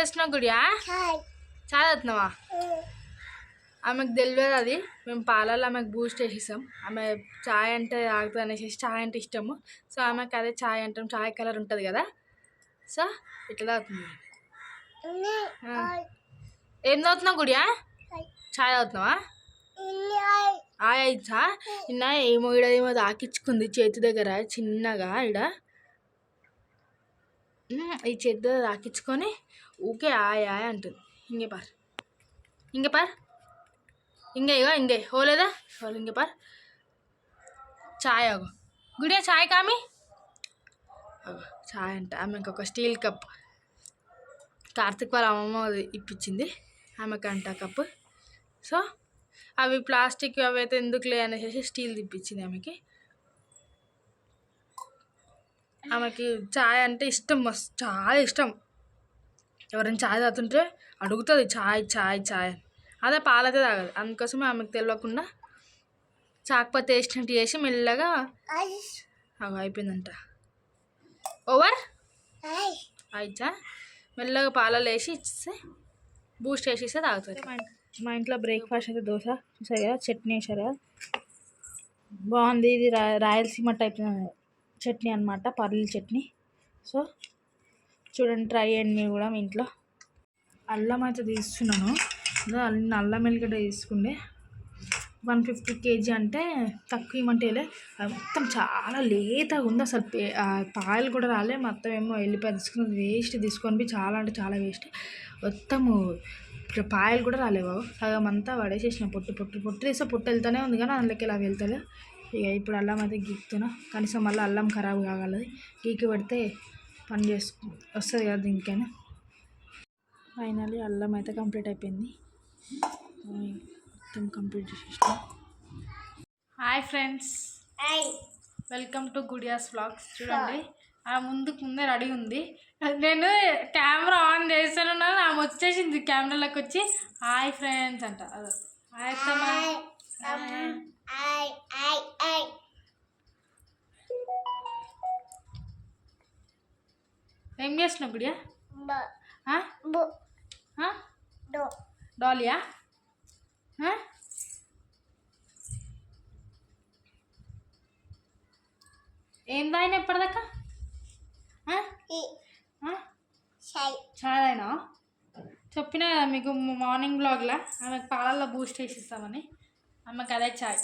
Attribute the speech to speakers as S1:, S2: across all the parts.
S1: చేస్తున్నావు గుడియా చదువుతున్నావా ఆమెకు తెలియదు అది. మేము పాలలో ఆమెకు బూస్ట్ వేసేసాం ఆమె చాయ్ అంటే తాగుతుంది అనేసి చాయ్ అంటే ఇష్టము. సో ఆమెకు అదే చాయ్ అంటాం. చాయ్ కలర్ ఉంటుంది కదా. సో ఇట్లా తాగుతుంది. ఆ. ఏం తాగుతున్నావు గుడియా చాయ్. తాగుతున్నావా? ఆయ్. నిన్న ఏమో ఈడ ఏమో తాకించుకుంది చేతి దగ్గర చిన్నగా ఉమ్, ఈ చేతితో రాకించుకొని తాకించుకొని ఊకే ఆయ్ ఆయ్ అంటుంది. ఇంకే పార్. ఇంకే పార్. ఇంకే ఇగో ఇంకే. హోలేదా హోలు ఇంకే పార్. చాయ్ అగో గుడియా చాయ్ కామి. అగో చాయ్ అంట. ఆమెకు ఒక స్టీల్ కప్. కార్తిక్ వాళ్ళ అమ్మమ్మ అది ఇప్పించింది. ఆమెకు అంట కప్పు. సో అవి ప్లాస్టిక్ అవి అయితే ఎందుకులే అనేసి స్టీల్ తిప్పించింది ఆమెకి. ఆమెకి చాయ్ అంటే ఇష్టం మస్తు చాలా ఇష్టం. ఎవరైనా చాయ్ తాగుతుంటే అడుగుతుంది చాయ్ చాయ్ చాయ్ అని. అదే పాలైతే తాగదు. అందుకోసమే ఆమెకు తెలియకుండా చాకపోతే వేసినట్టు చేసి మెల్లగా అవి అయిపోయిందంట. ఓవర్? అయిచా మెల్లగా పాలలో వేసి ఇస్తే బూస్ట్ వేసి ఇస్తే తాగుతుంది. మా మా ఇంట్లో బ్రేక్ఫాస్ట్ అయితే దోశ చూసారు కదా చట్నీ వేసారు కదా. బాగుంది ఇది రా రాయలసీమ టైప్ చట్నీ అనమాట పర్లీల చట్నీ. సో చూడండి ట్రై చేయండి మీరు కూడా మీ ఇంట్లో. అల్లం అయితే తీసుకున్నాను. ఇదో అల్లం ఎల్లిగడ్డ తీసుకుండే. వన్ ఫిఫ్టీ కేజీ అంటే తక్కువ ఇవ్వమంటేలే అది మొత్తం చాలా లేతగా ఉంది. అసలు పే- పాయలు కూడా రాలే మొత్తం ఏమో వెళ్ళిపోయి తీసుకున్నది వేస్ట్. తీసుకొని చాలా అంటే చాలా వేస్ట్. మొత్తము పాయలు కూడా రాలేవు సగం అంతా పడేసేసిన పొట్టు పొట్టు పొట్టు తీస్తే పొట్టు వెళ్తూనే ఉంది కానీ అందులోకి ఇలా వెళ్తలే. ఇక ఇప్పుడు అల్లం అయితే గీకుతున్నా. కనీసం మళ్ళీ అల్లం ఖరాబ్ కాగలదు. గీకి పెడితే పని చేసుకు వస్తుంది కదా దీనికైనా. ఫైనల్లీ అల్లం అయితే కంప్లీట్ అయిపోయింది. మొత్తం కంప్లీట్ చేసేసిన. Hi friends welcome to Gudiya's vlogs చూడండి. ఆ ముందుకు ముందే రెడీ ఉంది. నేను కెమెరా ఆన్ చేస్తాను ఆమె వచ్చేసింది కెమెరాలోకి వచ్చి. హాయ్ ఫ్రెండ్స్ అంట. అదో. హాయ్ అత్తమ్మ ఏం చేస్తున్నావు గుడియా? డాలియా? ఏం తాగిన ఎప్పటిదాకా? చాయ్. తాగినా చెప్పినా కదా మీకు మార్నింగ్ బ్లాగ్లో ఆమెకు పాలల్లో బూస్ట్ వేసి ఇస్తామని ఆమెకు అదే చాయ్.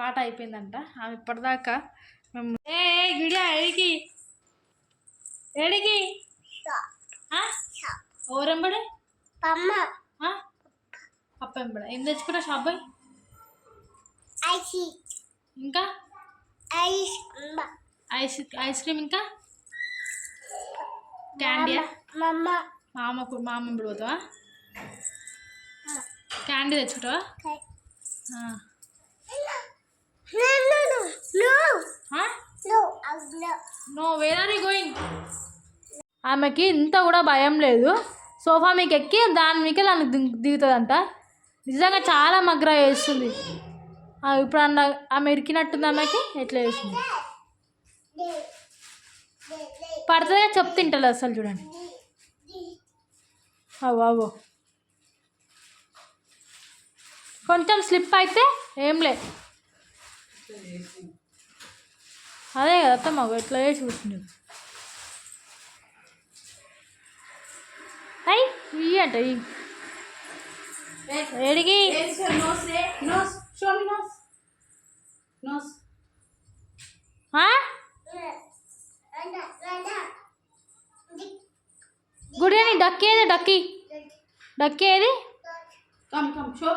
S1: పాట అయిపోయిందంట. ఆమె ఇప్పటిదాకా మేము ఏ గిడియా ఎడికి ఎడికి ఓరెంబడే పప్ప ఎంబడ ఏం తెచ్చుకున్నా షాప్ పోయి? ఇంకా? ఐస్ ఐస్ క్రీమ్ ఇంకా? క్యాండీయా మామకు మామ ఇప్పుడు పోతావా? క్యాండీ తెచ్చుకుంటావా? ఆ. ఆ? No where are you going ఆమెకి ఇంత కూడా భయం లేదు. సోఫా మీకు ఎక్కి దాని మీకు దాన్ని దిగుతుందంట. నిజంగా చాలా మగ్రా వేస్తుంది ఇప్పుడు అన్న ఆమె ఇరికినట్టుంది ఆమెకి ఎట్లా వేస్తుంది పడుతుందిగా చెప్తుంటలే అసలు చూడండి. అవో అవో కొంచెం స్లిప్ అయితే ఏం లే అదే కదా అత్తమ్మ ఎట్లా వేసి కూర్చుంటుంది అయ్యి ఇయ్యి అంట ఇయ్యి ఏడికి ఆ? గుడి అని డక్కి ఏది డక్కి డక్కి ఏది
S2: Come, come, show.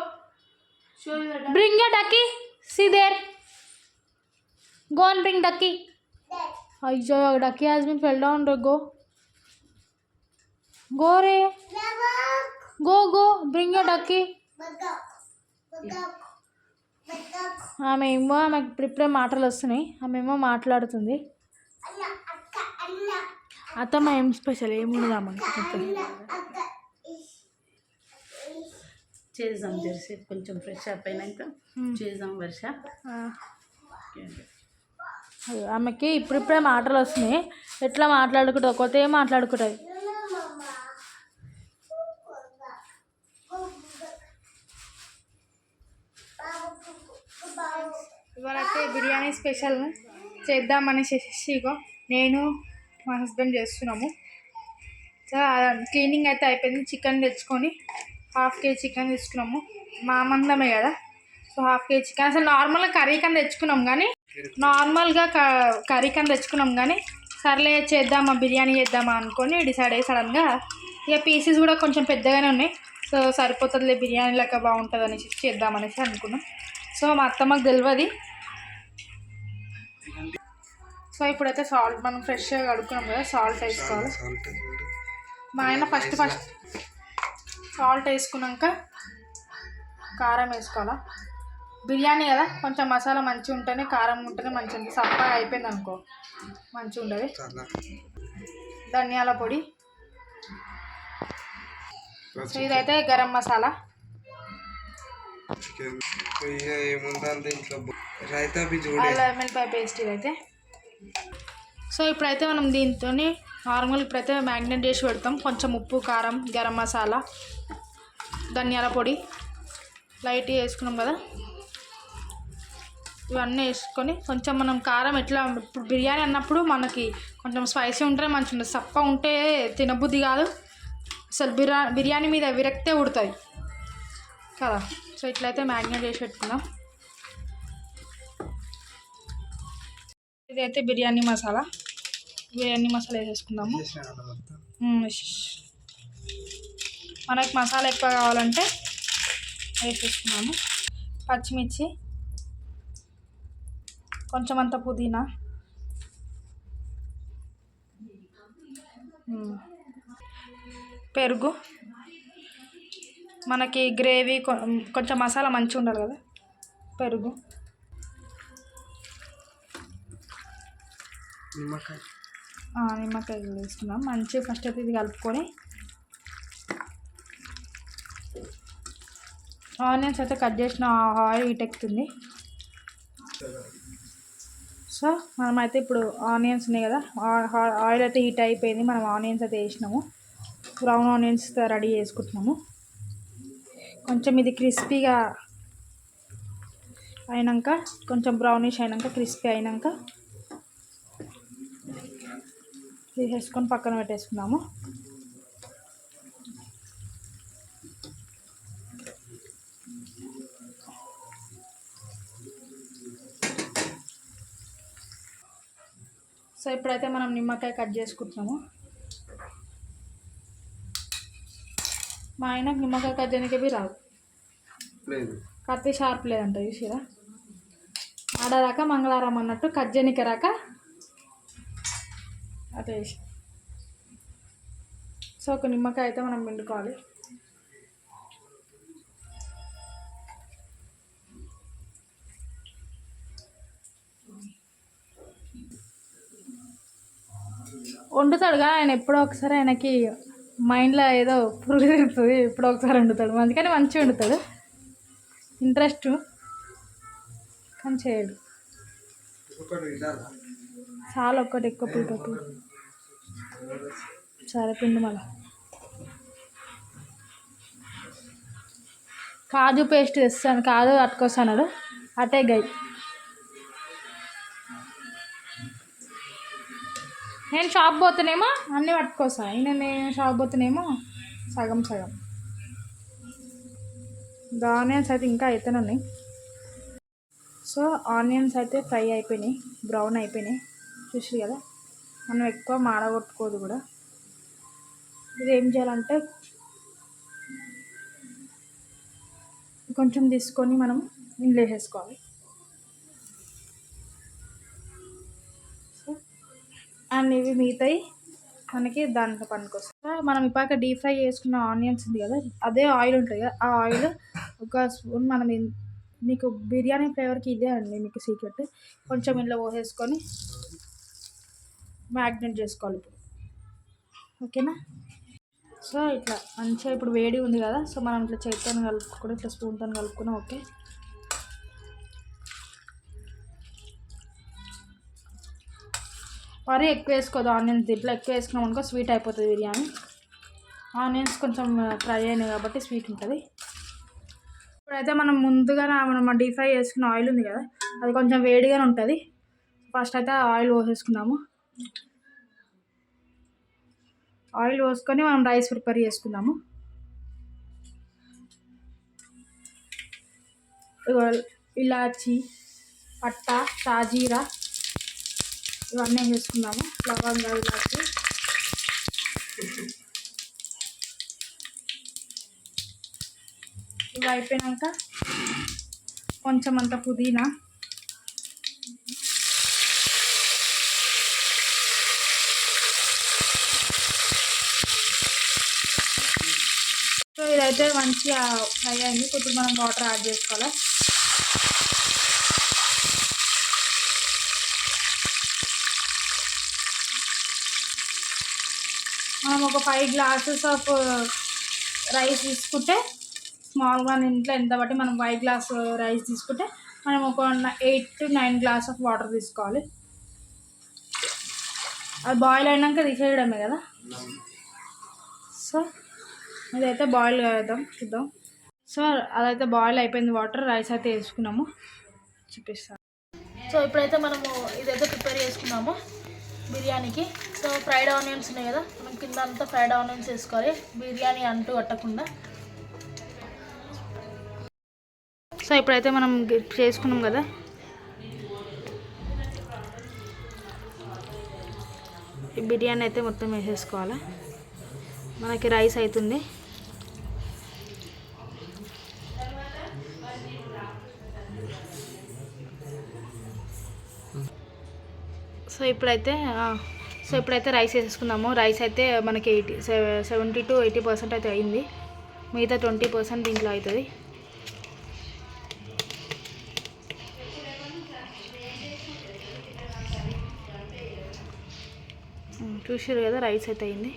S2: Show your duck.
S1: Bring your ducky see and bring ducky అయ్యో ducky has been fell down ray go go ray go go bring your ducky ఆమె ఏమో ఆమెకు ఇప్పుడిప్పుడే మాటలు వస్తున్నాయి. ఆమె ఏమో మాట్లాడుతుంది. అత్తమ్మ ఏం స్పెషల్ ఏముండదు ఆమె? చెప్పండి
S2: చేద్దాం జెర్సీ. కొంచెం ఫ్రెష్ అప్ అయినాక చేద్దాం వర్ష.
S1: ఆమెకి ఇప్పుడిప్పుడే మాటలు వస్తున్నాయి. ఎట్లా మాట్లాడుకుంటుంది ఒకతే మాట్లాడుకుంటుంది ఇవాళైతే బిర్యానీ స్పెషల్ చేద్దామని ఇగో నేను మా హస్బెండ్ చేస్తున్నాము. సో క్లీనింగ్ అయితే అయిపోయింది. చికెన్ తెచ్చుకొని హాఫ్ కేజీ చికెన్ తెచ్చుకున్నాము మా మందమే కదా. So half KG chicken. అసలు నార్మల్గా కర్రీ కన్నా తెచ్చుకున్నాం కానీ నార్మల్గా క- కర్రీ కన్నా తెచ్చుకున్నాం కానీ సర్లే చేద్దామా బిర్యానీ చేద్దామా అనుకొని డిసైడ్ అయ్యి సడన్గా ఇక పీసెస్ కూడా కొంచెం పెద్దగానే ఉన్నాయి. సో సరిపోతుందిలే బిర్యానీ లెక్క బాగుంటుంది అనేసి చేద్దామనేసి అనుకున్నాం. సో మా అత్తమ్మకు తెలియదు సో ఇప్పుడైతే సాల్ట్ మనం ఫ్రెష్గా కడుక్కున్నాం కదా సాల్ట్ వేసుకోవాలి. మా ఆయన ఫస్ట్ ఫస్ట్ సాల్ట్ వేసుకున్నాక కారం వేసుకోవాలా? బిర్యానీ కదా కొంచెం మసాలా మంచిగా ఉంటేనే కారం ఉంటేనే మంచిగా ఉంటుంది సప్పగా అయిపోయింది అనుకో మంచిగా ఉంటుంది ధనియాల పొడి. సో ఇదైతే గరం మసాలా. వెల్లిపాయ పేస్ట్ ఇదైతే. సో ఇప్పుడైతే మనం దీంతో నార్మల్ ఇప్పుడైతే మ్యాగ్నెట్ చేసి పెడతాం. కొంచెం ఉప్పు కారం గరం మసాలా ధనియాల పొడి. లైట్ వేసుకున్నాం కదా. ఇవన్నీ వేసుకొని కొంచెం మనం కారం ఎట్లా ఇప్పుడు బిర్యానీ అన్నప్పుడు మనకి కొంచెం స్పైసీ ఉంటే మంచిగా ఉంటుంది సప్ప ఉంటే తినబుద్ధి కాదు. అసలు బిర్యా బిర్యానీ మీద విరక్తే ఉడుతుంది కదా? సో ఇట్లయితే మ్యారినేట్ చేసి పెట్టుకుందాం. ఇదైతే బిర్యానీ మసాలా. బిర్యానీ మసాలా వేసేసుకుందాము. మనకి మసాలా ఎక్కువ కావాలంటే వేసేసుకున్నాము పచ్చిమిర్చి. కొంచెం అంత పుదీనా. పెరుగు. మనకి గ్రేవీ కొంచెం మసాలా మంచిగా ఉండాలి కదా. పెరుగు.
S3: నిమ్మకాయ.
S1: నిమ్మకాయ వేసుకుందాం. మంచిగా ఫస్ట్ అయితే ఇది కలుపుకొని. ఆనియన్స్ అయితే కట్ చేసిన ఆయిల్ హీట్ ఎక్కుతుంది సో మనమైతే ఇప్పుడు ఆనియన్స్ ఉన్నాయి కదా ఆయిల్ అయితే హీట్ అయిపోయింది మనం ఆనియన్స్ అయితే వేసినాము. బ్రౌన్ ఆనియన్స్ రెడీ చేసుకుంటున్నాము. కొంచెం ఇది క్రిస్పీగా అయినాక కొంచెం బ్రౌనిష్ అయినాక క్రిస్పీ అయినాక తీసేసుకొని పక్కన పెట్టేసుకున్నాము సో ఇప్పుడైతే మనం నిమ్మకాయ కట్ చేసుకుంటున్నాము. మా ఆయనకు నిమ్మకాయ కట్ చేయడానికి రాదు.
S3: లేదు.
S1: కత్తి షార్ప్ లేదంట చూసిరా ఆడరాక మంగళవారం అన్నట్టు కట్ చేయనికి రాక అదే సో ఒక నిమ్మకాయ అయితే మనం పిండుకోవాలి. వండుతాడుగా. ఆయన ఎప్పుడో ఒకసారి ఆయనకి మైండ్లో ఏదో పురుగు తిరుగుతుంది. ఎప్పుడో ఒకసారి వండుతాడు. అందుకని మంచిగా వండుతాడు. ఇంట్రెస్ట్ కానీ చేయడు.
S3: ఒకటి
S1: చాలా ఒక్కటి ఎక్కువ పులుపు సరే పిండి మళ్ళా. కాజు పేస్ట్ తెస్తాను. కాజు పట్టుకొస్తాడు అటే గై. నేను షాప్ పోతేనేమో అన్నీ పట్టుకొస్తా. ఈయన నేను షాప్ పోతేనేమో సగం సగం. ఆనియన్స్ అయితే ఇంకా అయితేనే సో ఆనియన్స్ అయితే ఫ్రై అయిపోయినాయి బ్రౌన్ అయిపోయినాయి. చూసి కదా? మనం ఎక్కువ మాడగొట్టుకోదు కూడా. ఇది ఏం చేయాలంటే కొంచెం తీసుకొని మనం ఇందులో వేసేసుకోవాలి. అండ్ ఇవి మిగతాయి. మనకి దాంట్లో పనికొస్తాయి మనం ఇపాక డీప్ ఫ్రై చేసుకున్న ఆనియన్స్ ఉంది కదా అదే ఆయిల్ ఉంటుంది కదా ఆ ఆయిల్ ఒక స్పూన్ మనం మీకు బిర్యానీ ఫ్లేవర్కి ఇదే అండి మీకు సీక్రెట్ కొంచెం ఇంట్లో పోసేసుకొని మ్యాగ్నెట్ చేసుకోవాలి ఇప్పుడు. ఓకేనా? సో ఇట్లా మంచిగా ఇప్పుడు వేడి ఉంది కదా సో మనం ఇట్లా చేతితో కలుపుకొని ఇట్లా స్పూన్తో కలుపుకుని ఓకే. మరీ ఎక్కువ వేసుకోదు ఆనియన్స్ దీంట్లో ఎక్కువ వేసుకున్నాం అనుకో స్వీట్ అయిపోతుంది బిర్యానీ. ఆనియన్స్ కొంచెం ఫ్రై అయినాయి కాబట్టి స్వీట్ ఉంటుంది. ఇప్పుడైతే మనం ముందుగా మనం డీప్ ఫ్రై చేసుకున్న ఆయిల్ ఉంది కదా అది కొంచెం వేడిగానే ఉంటుంది. ఫస్ట్ అయితే ఆయిల్ పోసేసుకుందాము. ఆయిల్ పోసుకొని మనం రైస్ ప్రిపేర్ చేసుకుందాము. ఇలాచి పట్ట షాజీరా ఇవన్నీ వేసుకుందాము లవంగా ఇలాచి ఇవి అయిపోయినాక కొంచెం అంత పుదీనా. సో ఇదైతే మంచిగా ఫ్రై అయింది. ఇప్పుడు మనం వాటర్ యాడ్ చేసుకోవాలి? మనం ఒక ఫైవ్ గ్లాసెస్ ఆఫ్ రైస్ తీసుకుంటే స్మాల్గా ఇంట్లో ఎంత బట్టి మనం ఫైవ్ గ్లాస్ రైస్ తీసుకుంటే మనం ఒక eight to nine glass of water తీసుకోవాలి. అది బాయిల్ అయినాక తీసేయడమే కదా? సో ఇదైతే బాయిల్ చేద్దాం చూద్దాం. సో అదైతే బాయిల్ అయిపోయింది వాటర్ రైస్ అయితే వేసుకున్నాము. చూపిస్తాను సో ఇప్పుడైతే మనము ఇదైతే ప్రిపేర్ చేసుకున్నాము. బిర్యానీకి. సో ఫ్రైడ్ ఆనియన్స్ ఉన్నాయి కదా మనం కింద అంతా ఫ్రైడ్ ఆనియన్స్ వేసుకోవాలి. బిర్యానీ అంటూ కట్టకుండా సో ఇప్పుడైతే మనం చేసుకున్నాం కదా. ఈ బిర్యానీ అయితే మొత్తం వేసేసుకోవాలి. మనకి రైస్ అవుతుంది. సో ఇప్పుడైతే సో ఇప్పుడైతే రైస్ వేసేసుకున్నాము రైస్ అయితే మనకి eighty seventy to eighty percent అయితే అయింది. మిగతా ట్వంటీ పర్సెంట్ దీంట్లో అవుతుంది. చూసారు కదా రైస్ అయితే అయింది.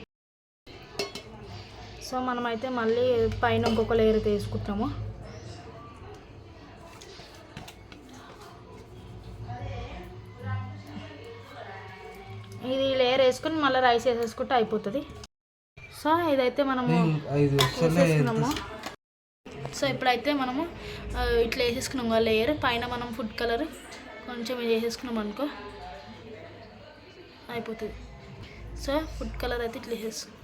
S1: సో మనమైతే మళ్ళీ పైన ఇంకొక లేయర్ అయితే వేసుకొని మళ్ళీ రైస్ వేసేసుకుంటే అయిపోతుంది. సో ఇదైతే మనము వేసేసుకున్నాము. సో ఇప్పుడైతే మనము ఇట్లా వేసేసుకున్నాం కదా లేయర్ పైన మనం ఫుడ్ కలర్ కొంచెం ఇది వేసేసుకున్నాం అనుకో అయిపోతుంది. సో ఫుడ్ కలర్ అయితే ఇట్లా వేసేసుకున్నాం.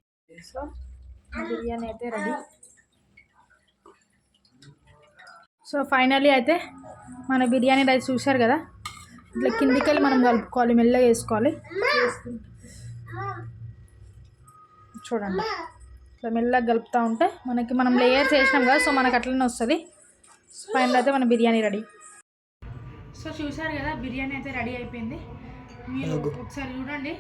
S1: సో బిర్యానీ అయితే రెడీ సో ఫైనలీ అయితే మన బిర్యానీ రైస్ చూశారు కదా? ఇట్లా కిందికి వెళ్ళి మనం కలుపుకోవాలి మెల్లగా వేసుకోవాలి. చూడండి. ఇట్లా మెల్లగా కలుపుతూ ఉంటే మనకి మనం లేయర్స్ వేసినాం కదా సో మనకు అట్లనే వస్తుంది. ఫైనల్ అయితే మన బిర్యానీ రెడీ. సో చూసారు కదా బిర్యానీ అయితే రెడీ అయిపోయింది. మీరు ఒకసారి చూడండి.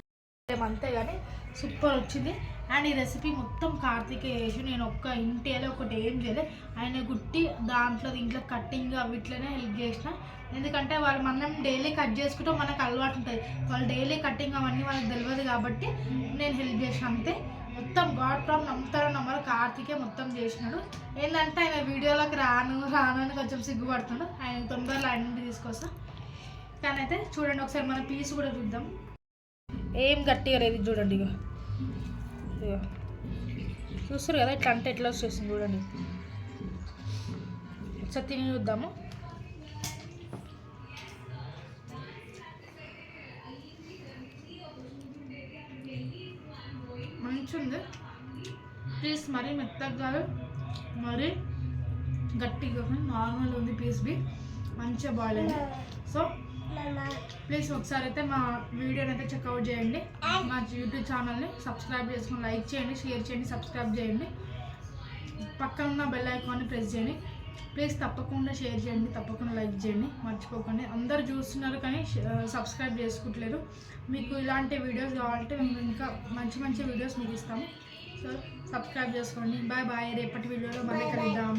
S1: అంతే కానీ సూపర్ వచ్చింది. అండ్ ఈ రెసిపీ మొత్తం కార్తీకే చేసి నేను ఒక్క ఇంటిలో ఒకటి ఏం చేయలేదు. ఆయన గుట్టి దాంట్లో దీంట్లో కట్టింగ్ అవి ఇట్లనే హెల్ప్ చేసిన. ఎందుకంటే వాళ్ళు మనం డైలీ కట్ చేసుకుంటే మనకు అలవాటు ఉంటుంది. వాళ్ళు డైలీ కట్టింగ్ అవన్నీ వాళ్ళకి తెలియదు కాబట్టి నేను హెల్ప్ చేసిన అంతే. మొత్తం గాడ్ ప్రాబ్లం నమ్ముతారో నమ్మరు కార్తీకే మొత్తం చేసినాడు. ఏంటంటే ఆయన వీడియోలోకి రాను రాను అని కొంచెం సిగ్గుపడుతున్నాడు ఆయన తొందరలో ఆయన తీసుకొస్తా. కానీ అయితే చూడండి ఒకసారి మన పీస్ కూడా చూద్దాం. ఏం గట్టిగా లేదు ఇది చూడండి ఇక చూస్తారు కదా ఇట్లా అంటే ఎట్లా వచ్చేసింది చూడండి. ఒకసారి తిని చూద్దాము. వచ్చింది పీస్ మరీ మెత్తగా కాదు మరీ గట్టిగా నార్మల్ ఉంది పీస్ బి మంచిగా బాయిల్ అయింది. సో ప్లీజ్ ఒకసారి అయితే మా వీడియోని అయితే చెక్అవుట్ చేయండి. మా యూట్యూబ్ ఛానల్ని సబ్స్క్రైబ్ చేసుకొని లైక్ చేయండి షేర్ చేయండి సబ్స్క్రైబ్ చేయండి. పక్కన ఉన్న బెల్ ఐకాన్ని ప్రెస్ చేయండి. ప్లీజ్ తప్పకుండా షేర్ చేయండి తప్పకుండా లైక్ చేయండి మర్చిపోకండి. అందరు చూస్తున్నారు కానీ సబ్స్క్రైబ్ చేసుకుంటలేరు మీకు ఇలాంటి వీడియోస్ కావాలంటే మేము ఇంకా మంచి మంచి వీడియోస్ మీకు ఇస్తాము. సో సబ్స్క్రైబ్ చేసుకోండి. Bye bye. రేపటి వీడియోలో మళ్ళీ కలుద్దాం.